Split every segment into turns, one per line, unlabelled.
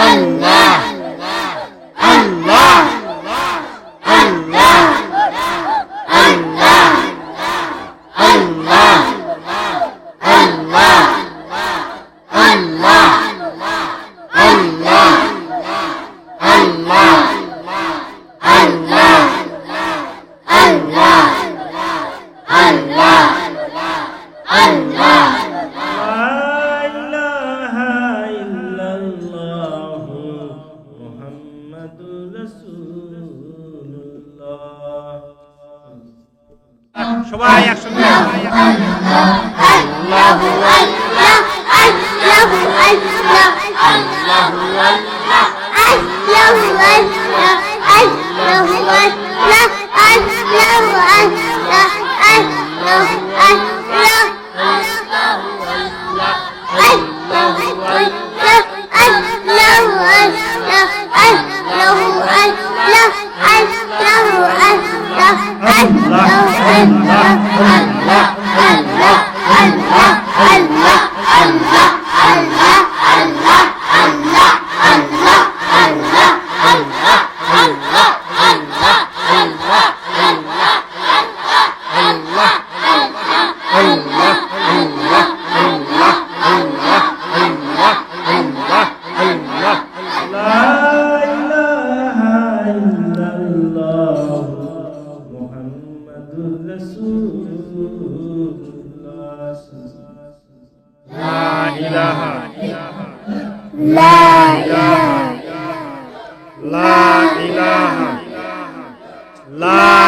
那你
সবাই একসঙ্গে
I
لا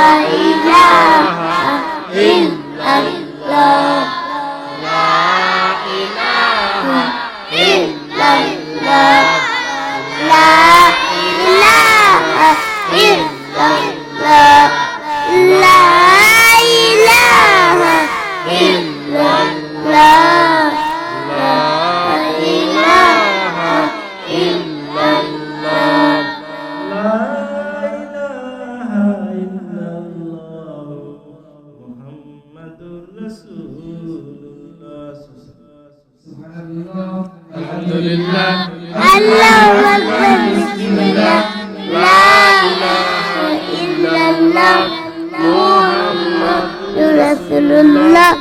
আলহামদুলিল্লাহ
আল্লাহু আকবার বিসমিল্লাহ লা ইলাহা ইল্লাল্লাহ মুহাম্মাদুর রাসূলুল্লাহ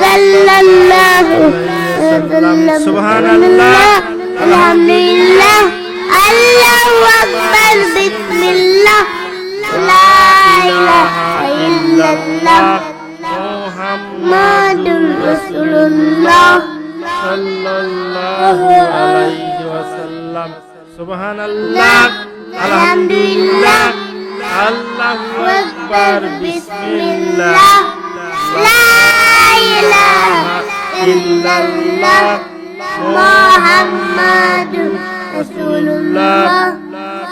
সাল্লাল্লাহু আলাইহি ওয়াসাল্লাম
সুবহানাল্লাহ
আলহামদুলিল্লাহ আল্লাহু আকবার বিসমিল্লাহ লা ইলাহা ইল্লাল্লাহ মুহাম্মাদুর রাসূলুল্লাহ
সাল্লাল্লাহু আলাইহি ওয়াসাল্লাম। সুবহানাল্লাহ, আলহামদুলিল্লাহ, আল্লাহু আকবার, বিসমিল্লাহ।
লা ইলাহা ইল্লাল্লাহ, মুহাম্মাদুর রাসূলুল্লাহ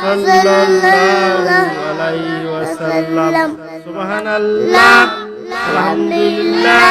সাল্লাল্লাহু আলাইহি ওয়াসাল্লাম। সুবহানাল্লাহ, আলহামদুলিল্লাহ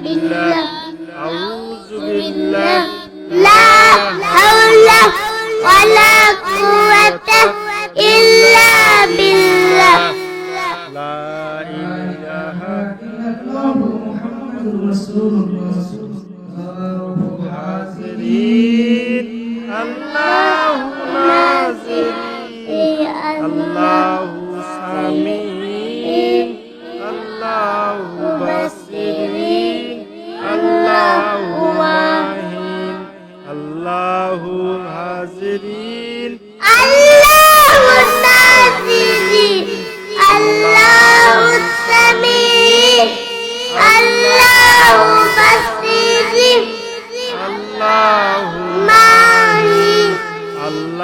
بالله. أعوذ بالله. لا حول
ولا قوة إلا بالله.
لا
إله حاضرين الله ناظرين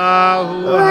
Allahu